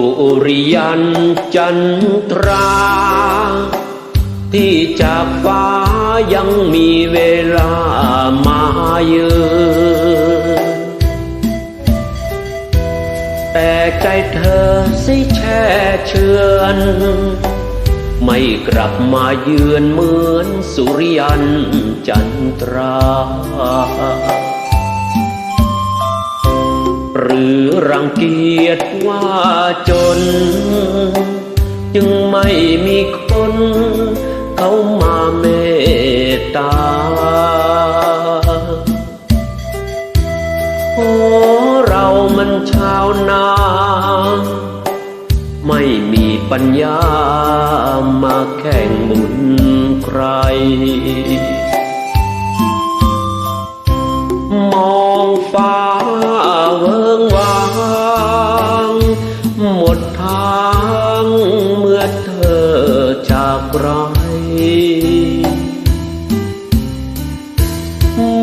ุริยันจันทรา ที่จากฟ้ายังมีเวลามาเยือนแต่ใจเธอสิแช่เชือนไม่กลับมาเยือนเหมือนสุริยันจันทรา รือรังเกียจว่าจน จึงไม่มีคน เขามาเมตตาโอ้เรามันชาวนา ไม่มีปัญญามาแข่งบุญใคร มดทางเมื่อเธอจากไร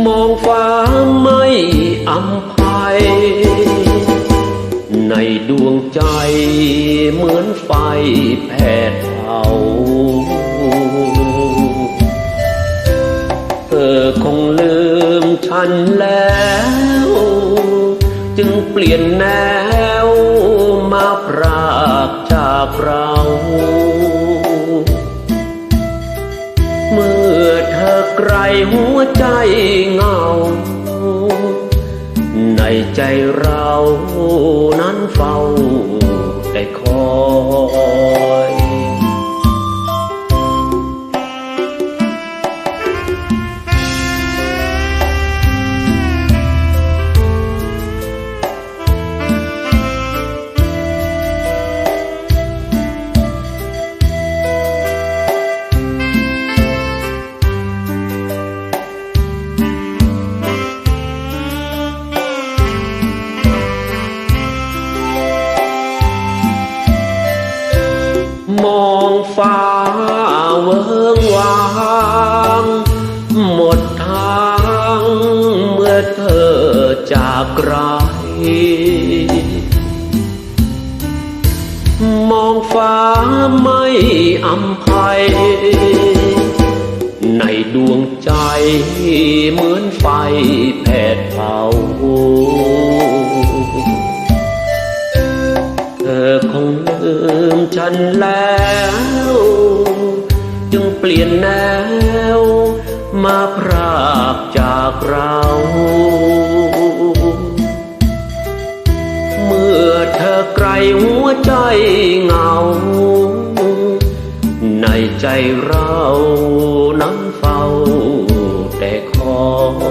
มองฟ้าไม่อำภัย ในดวงใจเหมือนไฟแผดเผาเธอคงลืมฉันแล้ว จึงเปลี่ยนแนวากเรา เมื่อเธอไกลหัวใจเงา ในใจเรานั้นเฝ้าแต่คอย มองฟ้าเวิงวางหมดทางเมื่อเธอจากไกลมองฟ้าไม่อำภัย ในดวงใจเหมือนไฟแผดเผา ฉันแล้ว จึงเปลี่ยนแนว มาพรากจากเรา เมื่อเธอไกลหัวใจเหงา ในใจเรานั้นเฝ้าแต่คอย